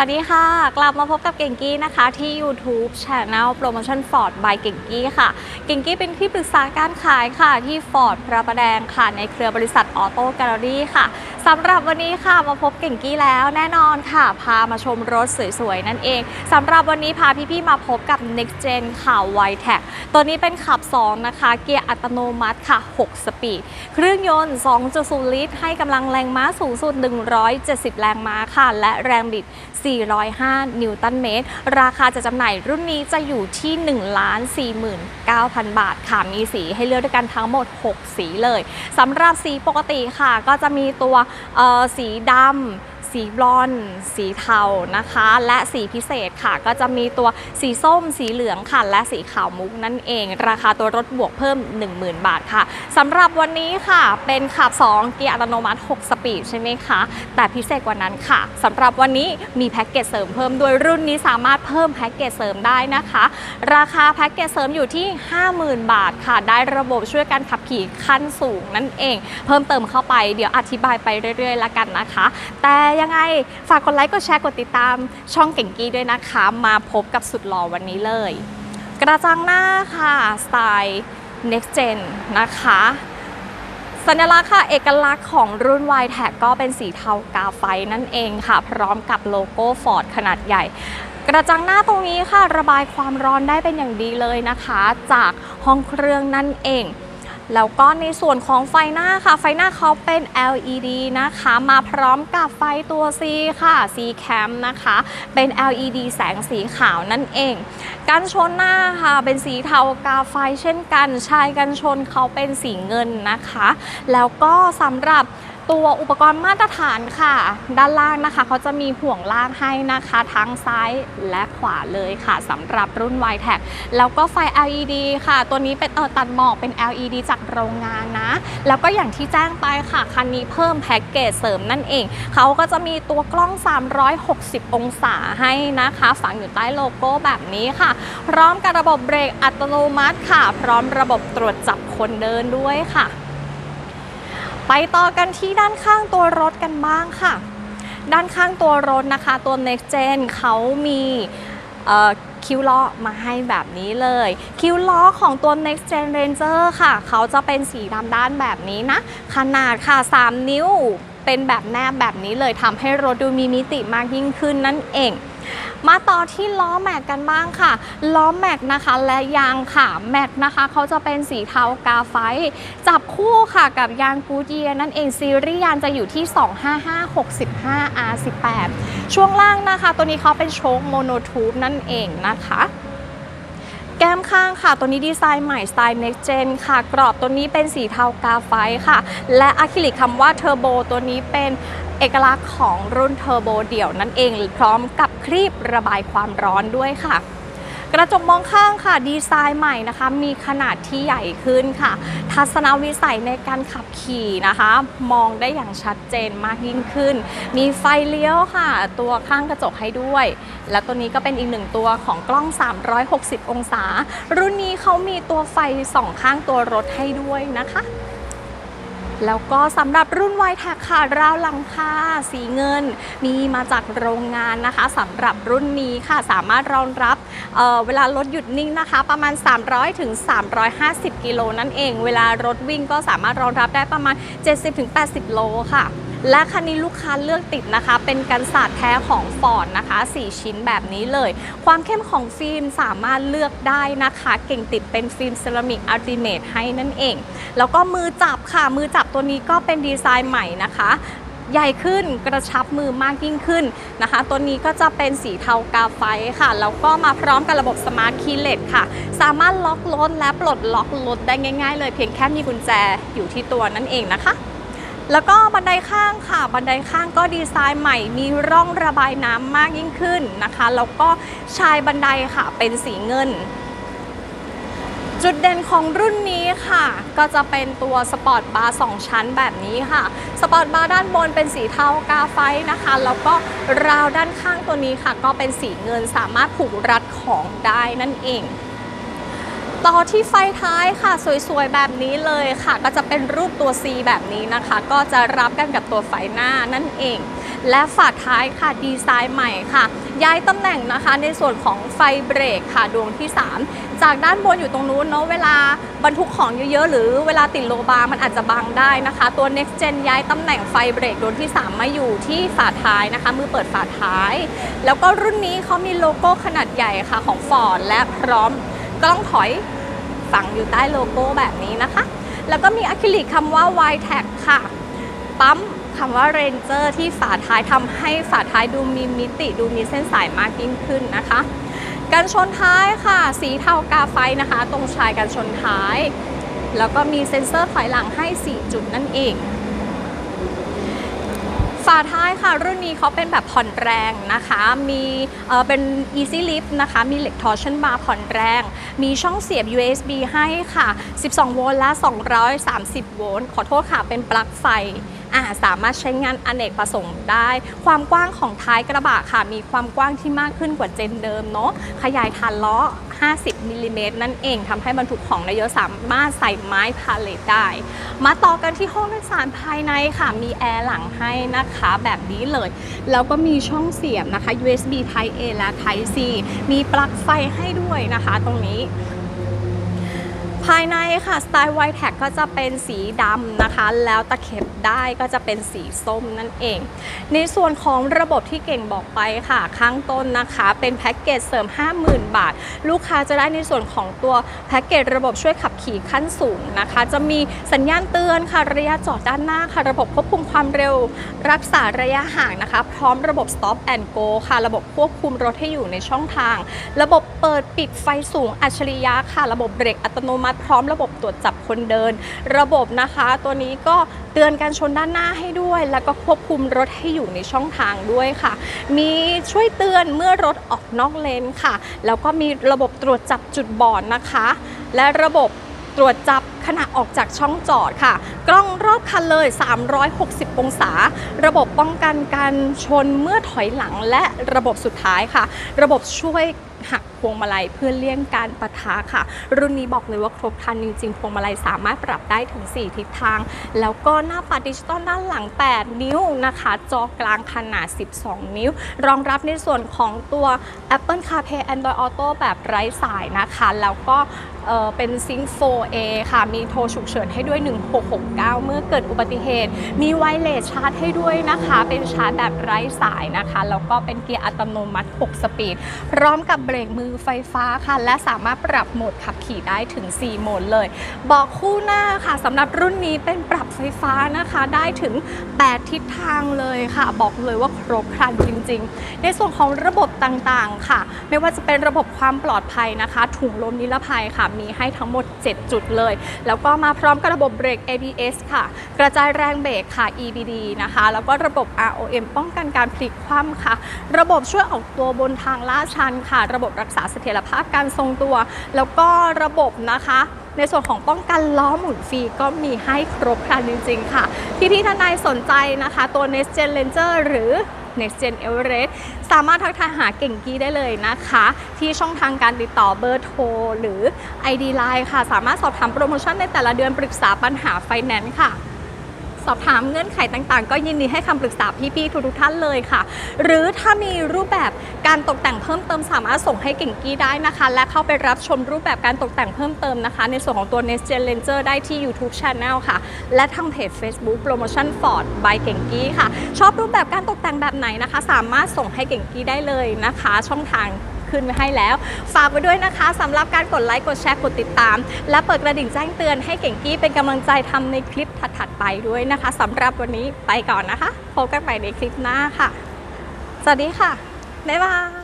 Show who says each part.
Speaker 1: สวัสดีค่ะ กลับมาพบกับเก่งกี้นะคะที่ YouTube Channel Promotion Ford by เก่งกี้ค่ะ เก่งกี้เป็นที่ปรึกษาการขายค่ะที่ Ford พระประแดงค่ะในเครือบริษัทออโต้แกลเลอรี่ค่ะ สำหรับวันนี้ค่ะมาพบเก่งกี้แล้วแน่นอนค่ะ พามาชมรถสวยๆ นั่นเองสำหรับวันนี้พาพี่ๆมาพบกับ Next Gen ค่ะ y t e c ตัวนี้เป็นขับ 2 นะคะ เกียร์อัตโนมัติค่ะ 6 สปีด เครื่องยนต์ 2.0 ลิตร ให้กำลังแรงม้าสูงสุด 170 แรงม้าค่ะ และแรงบิด 405 นิวตันเมตร ราคาจะจำหน่ายรุ่นนี้จะอยู่ที่ 1 49,000 บาทค่ะมีสีให้เลือกด้วยกันทั้งหมด 6 สีเลยสำหรับสีปกติค่ะก็จะมีตัวสีดำ สีบลอนด์สีเทานะคะ และสีพิเศษค่ะ ก็จะมีตัวสีส้ม สีเหลืองค่ะ และสีขาวมุกนั่นเอง ราคาตัวรถบวกเพิ่ม 10,000 บาทค่ะสำหรับวันนี้ค่ะ เป็นขับ 2 เกียร์อัตโนมัติ 6 สปีดใช่ไหมคะ แต่พิเศษกว่านั้นค่ะสำหรับวันนี้มีแพ็กเกจเสริมเพิ่มด้วยรุ่นนี้สามารถเพิ่มแพ็กเกจเสริมได้นะคะ ราคาแพ็กเกจเสริมอยู่ที่ 50,000 บาทค่ะ ได้ระบบช่วยการขับขี่ขั้นสูงนั่นเอง เพิ่มเติมเข้าไปเดี๋ยวอธิบายไปเรื่อยๆ ละกันนะคะ แต่ยังไง ฝากกดไลค์ กดแชร์ กดติดตามช่องเก่งกี้ด้วยนะคะ มาพบกับสุดหล่อวันนี้เลย กระจังหน้าค่ะ สไตล์ next gen นะคะ สัญลักษณ์ค่ะ เอกลักษณ์ของรุ่น y t แท็ก็เป็นสีเทากาไฟนั่นเองค่ะ พร้อมกับโลโก้ Ford ขนาดใหญ่กระจังหน้าตรงนี้ค่ะ ระบายความร้อนได้เป็นอย่างดีเลยนะคะ จากห้องเครื่องนั่นเอง แล้วก็ในส่วนของไฟหน้าค่ะ ไฟหน้าเขาเป็น LED นะคะ มาพร้อมกับไฟตัว C ค่ะ C cam นะคะ เป็น LED แสงสีขาวนั่นเอง กันชนหน้าค่ะ เป็นสีเทากาไฟเช่นกัน ชายกันชนเขาเป็นสีเงินนะคะ แล้วก็สำหรับ ตัวอุปกรณ์มาตรฐานค่ะ ด้านล่างนะคะเขาจะมีห่วงล่างให้นะคะ ทั้งซ้ายและขวาเลยค่ะสำหรับรุ่น y t แท็แล้วก็ไฟ LED ค่ะ ตัวนี้เป็นเออตัดหมอกเป็น LED จากโรงงานนะ แล้วก็อย่างที่แจ้งไปค่ะ คันนี้เพิ่มแพ็กเกจเสริมนั่นเอง เขาก็จะมีตัวกล้อง 360 องศาให้นะคะ ฝังอยู่ใต้โลโก้แบบนี้ค่ะ พร้อมกับระบบเบรกอัตโนมัติค่ะ พร้อมระบบตรวจจับคนเดินด้วยค่ะ ไปต่อกันที่ด้านข้างตัวรถกันบ้างค่ะ ด้านข้างตัวรถนะคะตัว Next Gen เขามีคิ้วล้อมาให้แบบนี้เลย คิ้วล้อของตัว Next Gen Ranger ค่ะ เขาจะเป็นสีดำด้านแบบนี้นะ ขนาดค่ะ 3 นิ้วเป็นแบบแนบแบบนี้เลยทำให้รถดูมีมิติมากยิ่งขึ้นนั่นเอง มาต่อที่ล้อแม็กกันบ้างค่ะ ล้อแม็กนะคะและยางค่ะแม็กนะคะเขาจะเป็นสีเทากาไฟ จับคู่ค่ะกับยางกูเดียนั่นเองซีรีส์ยางจะอยู่ที่ 25565 R18 ช่วงล่างนะคะ ตัวนี้เขาเป็นโชคโมโนทูบนั่นเองนะคะแก้มข้างค่ะ ตัวนี้ดีไซน์ใหม่สไตล์ Next Gen ค่ะ กรอบตัวนี้เป็นสีเทากาไฟค่ะ และอะคริลิกคำว่าเทอร์โบตัวนี้เป็นเอกลักษณ์ของรุ่นเทอร์โบเดี่ยวนั่นเอง พร้อมกับ ครีบระบายความร้อนด้วยค่ะ กระจกมองข้างค่ะ ดีไซน์ใหม่นะคะ มีขนาดที่ใหญ่ขึ้นค่ะ ทัศนวิสัยในการขับขี่นะคะ มองได้อย่างชัดเจนมากยิ่งขึ้น มีไฟเลี้ยวค่ะ ตัวข้างกระจกให้ด้วย และตัวนี้ก็เป็นอีกหนึ่งตัวของกล้อง 360 องศา รุ่นนี้เขามีตัวไฟสองข้างตัวรถให้ด้วยนะคะ แล้วก็สำหรับรุ่น y t แท็ค่ะราวลังคาสีเงิน มีมาจากโรงงานนะคะสำหรับรุ่นนี้ค่ะสามารถรองรับเเวลารถหยุดนิ่งนะคะ ประมาณ 300ถึง350 กิโลนั่นเอง เวลารถวิ่งก็สามารถรองรับได้ประมาณ 70ถึง80 โลค่ะ และคันนี้ลูกค้าเลือกติดนะคะ เป็นกันศาสตร์แท้ของฟอร์ดนะคะ 4 ชิ้นแบบนี้เลย ความเข้มของฟิล์มสามารถเลือกได้นะคะ เก่งติดเป็นฟิล์มเซรามิกอัลติเมทให้นั่นเอง แล้วก็มือจับค่ะ มือจับตัวนี้ก็เป็นดีไซน์ใหม่นะคะใหญ่ขึ้นกระชับมือมากยิ่งขึ้นนะคะ ตัวนี้ก็จะเป็นสีเทากาไฟค่ะ แล้วก็มาพร้อมกับระบบสมาร์ทคีย์เลสค่ะ สามารถล็อกรถและปลดล็อกรถได้ง่าย ๆ เลยเพียงแค่มีกุญแจอยู่ที่ตัวนั่นเองนะคะ แล้วก็บันไดข้างค่ะ บันไดข้างก็ดีไซน์ใหม่ มีร่องระบายน้ำมากยิ่งขึ้นนะคะ แล้วก็ชายบันไดค่ะเป็นสีเงิน จุดเด่นของรุ่นนี้ค่ะ ก็จะเป็นตัวสปอร์ตบาร์2ชั้นแบบนี้ค่ะ สปอร์ตบาร์ด้านบนเป็นสีเทากาไฟนะคะ แล้วก็ราวด้านข้างตัวนี้ค่ะ ก็เป็นสีเงินสามารถผูกรัดของได้นั่นเอง ต่อที่ไฟท้ายค่ะสวยๆแบบนี้เลยค่ะ ก็จะเป็นรูปตัว C แบบนี้นะคะ ก็จะรับกันกับตัวไฟหน้านั่นเอง และฝาท้ายค่ะดีไซน์ใหม่ค่ะ ย้ายตำแหน่งนะคะในส่วนของไฟเบรกค่ะดวงที่ 3 จากด้านบนอยู่ตรงนู้นเนาะเวลาบรรทุกของเยอะๆ หรือเวลาติดโลบาร์มันอาจจะบังได้นะคะ ตัว next gen ย้ายตำแหน่งไฟเบรกดวงที่ 3 มาอยู่ที่ฝาท้ายนะคะ มือเปิดฝาท้าย แล้วก็รุ่นนี้เขามีโลโก้ขนาดใหญ่ค่ะของ Ford และพร้อม กล้องถอยฝังอยู่ใต้โลโก้แบบนี้นะคะ แล้วก็มีอะคริลิกคำว่า y t a g ค่ะ ปั๊มคำว่า Ranger ที่ฝาท้ายทำให้ฝาท้ายดูมีมิติดูมีเส้นสายมากยิ่งขึ้นนะคะกันชนท้ายค่ะ สีเทากาไฟนะคะ ตรงชายกันชนท้าย แล้วก็มีเซ็นเซอร์ถอยหลังให้ 4 จุดนั่นเอง ฝาท้ายค่ะ รุ่นนี้เขาเป็นแบบผ่อนแรงนะคะ มีเเป็น easy lift นะคะ มีเหล็ก torsion bar ผ่อนแรง มีช่องเสียบ USB ให้ค่ะ 12 โวลต์และ 230 โวลต์ ขอโทษค่ะ เป็นปลั๊กไฟ สามารถใช้งานอเนกประสงค์ได้ ความกว้างของท้ายกระบะค่ะ มีความกว้างที่มากขึ้นกว่าเจนเดิมเนาะขยายฐานล้อ 50มิลลิเมตรนั่นเองทำให้บรรทุกของได้เยอะสามารถใส่ไม้พาเลตได้ มาต่อกันที่ห้องโดยสารภายในค่ะ มีแอร์หลังให้นะคะแบบนี้เลย แล้วก็มีช่องเสียบนะคะ USB Type A และ Type C มีปลั๊กไฟให้ด้วยนะคะตรงนี้ภายในค่ะสไตล์ไวแท็กก็จะเป็นสีดำนะคะ แล้วตะเข็บได้ก็จะเป็นสีส้มนั่นเอง ในส่วนของระบบที่เก่งบอกไปค่ะ ข้างต้นนะคะ เป็นแพ็กเกจเสริม 50,000 บาท ลูกค้าจะได้ในส่วนของตัวแพ็กเกจระบบช่วยขับขี่ขั้นสูงนะคะ จะมีสัญญาณเตือนค่ะระยะจอดด้านหน้าค่ะ ระบบควบคุมความเร็ว รักษาระยะห่างนะคะ พร้อมระบบ stop and go ค่ะ ระบบควบคุมรถให้อยู่ในช่องทาง ระบบเปิดปิดไฟสูงอัจฉริยะค่ะ ระบบเบรกอัตโนมัติพร้อมระบบตรวจจับคนเดิน ระบบนะคะ ตัวนี้ก็ ตือนการชนด้านหน้าให้ด้วย แล้วก็ควบคุมรถให้อยู่ในช่องทางด้วยค่ะ มีช่วยเตือนเมื่อรถออกนอกเลนค่ะ แล้วก็มีระบบตรวจจับจุดบอดนะคะ และระบบตรวจจับขณะออกจากช่องจอดค่ะ กล้องรอบคันเลย 360 องศา ระบบป้องกันการชนเมื่อถอยหลังและระบบสุดท้ายค่ะ ระบบช่วยหัก พวงมาลัยเพื่อเลี่ยงการปะทะค่ะ รุ่นนี้บอกเลยว่าครบครันจริงๆพวงมาลัยสามารถปรับได้ถึง 4 ทิศทาง แล้วก็หน้าปัดดิจิตอลด้านหลัง 8 นิ้วนะคะ จอกลางขนาด 12 นิ้ว รองรับในส่วนของตัว Apple CarPlay Android Auto แบบไร้สายนะคะ แล้วก็ เเป็นซิง 4A ค่ะ มีโทรฉุกเฉินให้ด้วย 1669 เมื่อเกิดอุบัติเหตุ มีไวเลสชาร์จให้ด้วยนะคะ เป็นชาร์จแบบไร้สายนะคะ แล้วก็เป็นเกียร์อัตโนมัติ 6 สปีด พร้อมกับเบรกมือไฟฟ้าค่ะ และสามารถปรับโหมดขับขี่ได้ถึง 4 โหมดเลย บอกคู่หน้าค่ะสำหรับรุ่นนี้เป็นปรับไฟฟ้านะคะ ได้ถึง 8 ทิศทางเลยค่ะ บอกเลยว่าครบครันจริง ๆ ในส่วนของระบบต่างๆ ค่ะ ไม่ว่าจะเป็นระบบความปลอดภัยนะคะ ถุงลมนิรภัยค่ะมีให้ทั้งหมด 7 จุดเลย แล้วก็มาพร้อมกับระบบเบรก ABS ค่ะ กระจายแรงเบรกค่ะ EBD นะคะ แล้วก็ระบบ ROM ป้องกันการพลิกคว่ำค่ะ ระบบช่วยออกตัวบนทางลาดชันค่ะ ระบบรักษาเสถียรภาพการทรงตัว แล้วก็ระบบนะคะในส่วนของป้องกันล้อหมุนฟรีก็มีให้ครบครันจริง ๆ ค่ะ พี่พี่ๆท่านใดสนใจนะคะ ตัว Next Gen Ranger หรือ Next Gen Everest สามารถทักทายหาเก่งกี้ได้เลยนะคะ ที่ช่องทางการติดต่อเบอร์โทร หรือ ID Line ค่ะ สามารถสอบถามโปรโมชั่นในแต่ละเดือนปรึกษาปัญหาไฟแนนซ์ค่ะสอบถามเงื่อนไขต่างๆ ก็ยินดีให้คำปรึกษาพี่ๆทุกๆท่านเลยค่ะ หรือถ้ามีรูปแบบ การตกแต่งเพิ่มเติมสามารถส่งให้เก่งกี้ได้นะคะ และเข้าไปรับชมรูปแบบการตกแต่งเพิ่มเติมนะคะ ในส่วนของตัว Next Gen Ranger ได้ที่ YouTube Channel ค่ะ และทางเพจ Facebook Promotion Ford by เก่งกี้ค่ะ ชอบรูปแบบการตกแต่งแบบไหนนะคะ สามารถส่งให้เก่งกี้ได้เลยนะคะ ช่องทางขึ้นไว้ให้แล้ว ฝากไว้ด้วยนะคะสำหรับการกดไลค์กดแชร์กดติดตาม และเปิดกระดิ่งแจ้งเตือนให้เก่งกี้เป็นกำลังใจทำในคลิปถัดๆไปด้วยนะคะสำหรับวันนี้ไปก่อนนะคะพบกันใหม่ในคลิปหน้าค่ะ สวัสดีค่ะ บ๊ายบาย